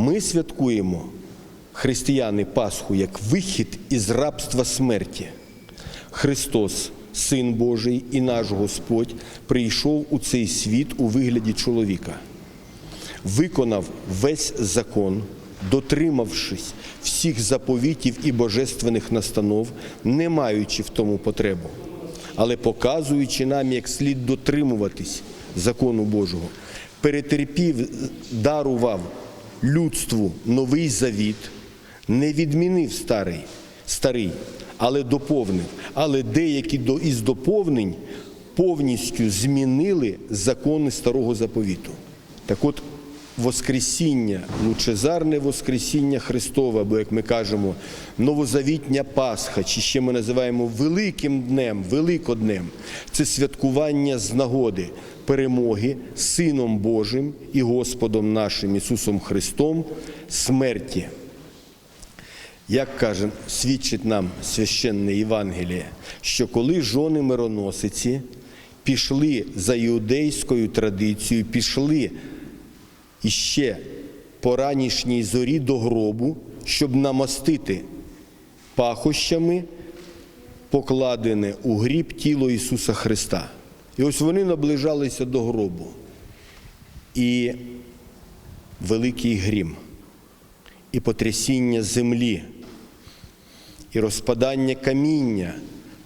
Ми святкуємо християни Пасху як вихід із рабства смерті. Христос, Син Божий і наш Господь, прийшов у цей світ у вигляді чоловіка, виконав весь закон, дотримавшись всіх заповітів і божественних настанов, не маючи в тому потребу, але показуючи нам, як слід дотримуватись закону Божого, перетерпів, дарував людству новий завіт, не відмінив старий, старий, але доповнив. Але деякі із доповнень повністю змінили закони старого заповіту. Так от, Воскресіння, лучезарне Воскресіння Христове, або, як ми кажемо, новозавітня Пасха, чи ще ми називаємо Великим Днем, Великоднем, це святкування з нагоди перемоги Сином Божим і Господом нашим Ісусом Христом смерті. Як каже, свідчить нам священне Євангеліє, що коли жони мироносиці пішли за іудейською традицією, пішли іще по ранішній зорі до гробу, щоб намастити пахощами покладене у гріб тіло Ісуса Христа. І ось вони наближалися до гробу. І великий грім, і потрясіння землі, і розпадання каміння,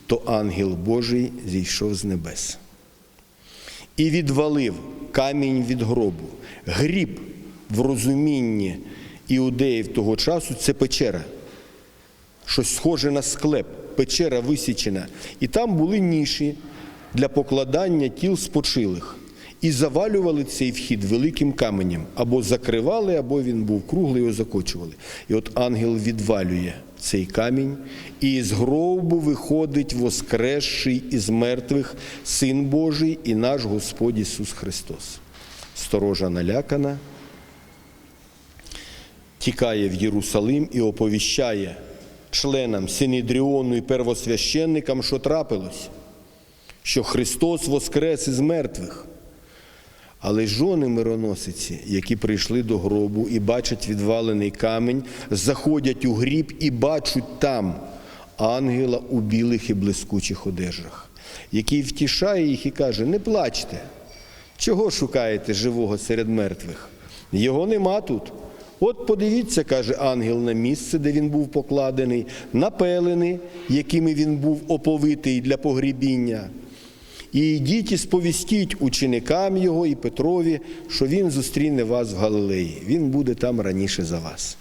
то ангел Божий зійшов з небес і відвалив камінь від гробу. Гріб в розумінні іудеїв того часу це печера, щось схоже на склеп, печера висічена. І там були ніші для покладання тіл спочилих. І завалювали цей вхід великим каменем, або закривали, або він був круглий, його закочували. І от ангел відвалює цей камінь, і з гробу виходить воскресший із мертвих Син Божий і наш Господь Ісус Христос. Сторожа налякана, тікає в Єрусалим і оповіщає членам Синедріону і первосвященникам, що трапилось, що Христос воскрес із мертвих. Але жони мироносиці, які прийшли до гробу і бачать відвалений камінь, заходять у гріб і бачать там ангела у білих і блискучих одежах, який втішає їх і каже: Не плачте, чого шукаєте живого серед мертвих? Його нема тут. От подивіться, каже ангел, на місце, де він був покладений, на пелени, якими він був оповитий для погрібіння. І йдіть і сповістіть ученикам його і Петрові, що він зустріне вас в Галилеї. Він буде там раніше за вас.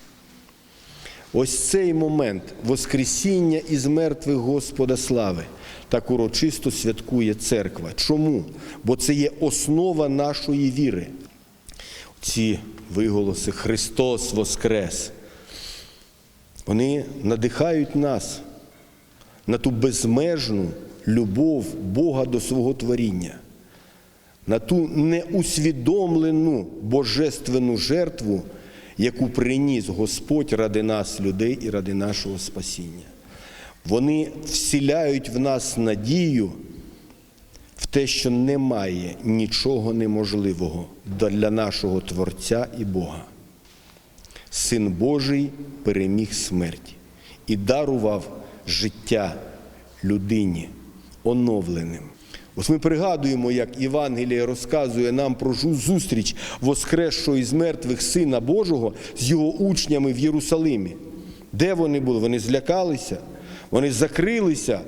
Ось цей момент Воскресіння із мертвих Господа слави так урочисто святкує церква. Чому? Бо це є основа нашої віри. Ці виголоси Христос Воскрес. Вони надихають нас на ту безмежну любов Бога до свого творіння, на ту неусвідомлену божественну жертву, яку приніс Господь ради нас, людей і ради нашого спасіння. Вони вселяють в нас надію в те, що немає нічого неможливого для нашого Творця і Бога. Син Божий переміг смерть і дарував життя людині оновленим. Ось ми пригадуємо, як Євангеліє розказує нам про зустріч воскресшого із мертвих Сина Божого з його учнями в Єрусалимі. Де вони були? Вони злякалися, вони закрилися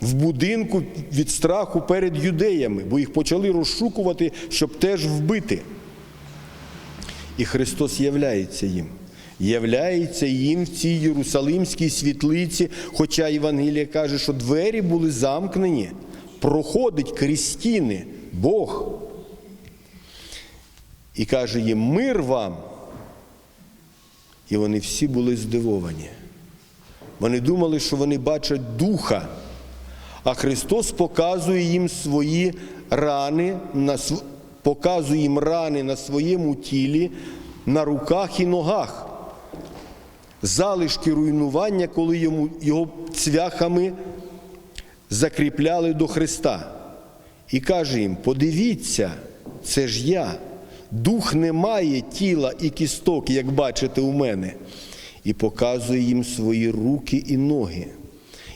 в будинку від страху перед юдеями, бо їх почали розшукувати, щоб теж вбити. І Христос являється їм. Являється їм в цій Єрусалимській світлиці, хоча Євангелія каже, що двері були замкнені, проходить крізь стіни Бог. І каже їм мир вам. І вони всі були здивовані. Вони думали, що вони бачать духа, а Христос показує їм свої рани, показує їм рани на своєму тілі, на руках і ногах. Залишки руйнування, коли йому, його цвяхами закріпляли до Христа. І каже їм: подивіться, це ж я. Дух не має тіла і кісток, як бачите у мене, і показує їм свої руки і ноги,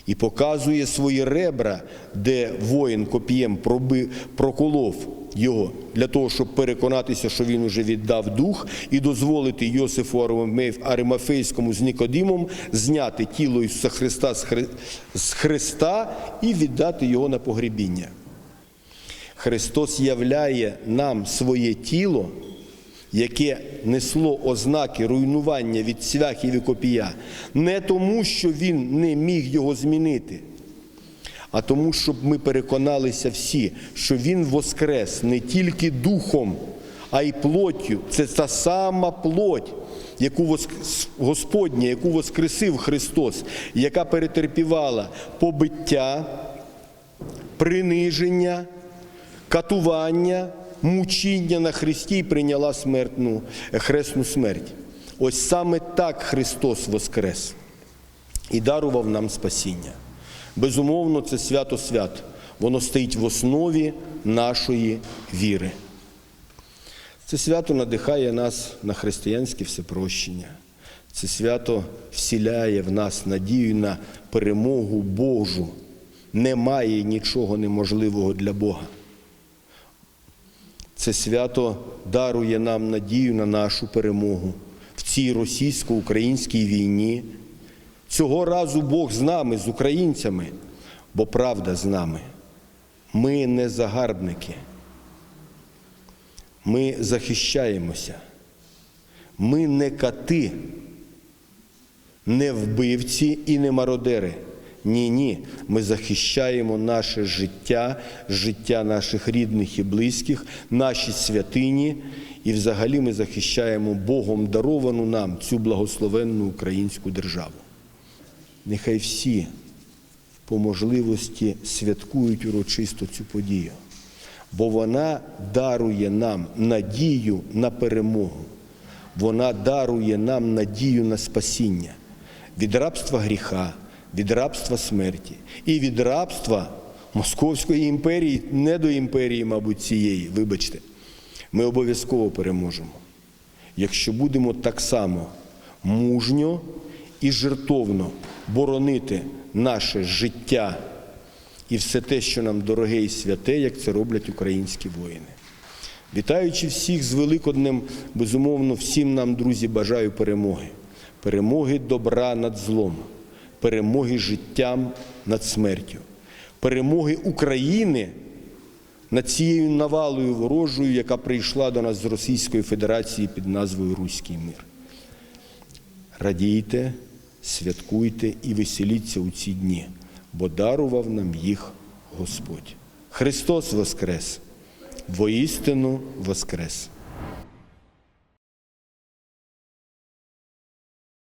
і показує свої ребра, де воїн проби, проколов його, для того, щоб переконатися, що він уже віддав дух, і дозволити Йосифу Аримафейському з Нікодимом зняти тіло Ісуса Христа з Христа і віддати його на погребіння. Христос являє нам своє тіло, яке несло ознаки руйнування від цвяхів і копія, не тому, що Він не міг його змінити, а тому, щоб ми переконалися всі, що Він воскрес не тільки духом, а й плоттю. Це та сама плоть, яку воск- Господня, яку воскресив Христос, яка перетерпівала побиття, приниження, катування, мучіння на Христі і прийняла смертну, хресну смерть. Ось саме так Христос воскрес і дарував нам спасіння. Безумовно, це свято свят. Воно стоїть в основі нашої віри. Це свято надихає нас на християнське всепрощення. Це свято всіляє в нас надію на перемогу Божу. Немає нічого неможливого для Бога. Це свято дарує нам надію на нашу перемогу в цій російсько-українській війні. Цього разу Бог з нами, з українцями, бо правда з нами. Ми не загарбники. Ми захищаємося. Ми не кати, не вбивці і не мародери. Ні, ні. Ми захищаємо наше життя, життя наших рідних і близьких, наші святині, і взагалі ми захищаємо Богом даровану нам цю благословенну українську державу. Нехай всі по можливості святкують урочисто цю подію, бо вона дарує нам надію на перемогу, вона дарує нам надію на спасіння від рабства гріха, від рабства смерті і від рабства Московської імперії, не до імперії, мабуть, цієї, вибачте, ми обов'язково переможемо, якщо будемо так само мужньо і жертовно боронити наше життя і все те, що нам дороге і святе, як це роблять українські воїни. Вітаючи всіх з Великоднем, безумовно, всім нам, друзі, бажаю перемоги. Перемоги добра над злом, перемоги життям над смертю, перемоги України над цією навалою ворожою, яка прийшла до нас з Російської Федерації під назвою Руський мир. Радійте, святкуйте і веселіться у ці дні, бо дарував нам їх Господь. Христос Воскрес! Воістину Воскрес!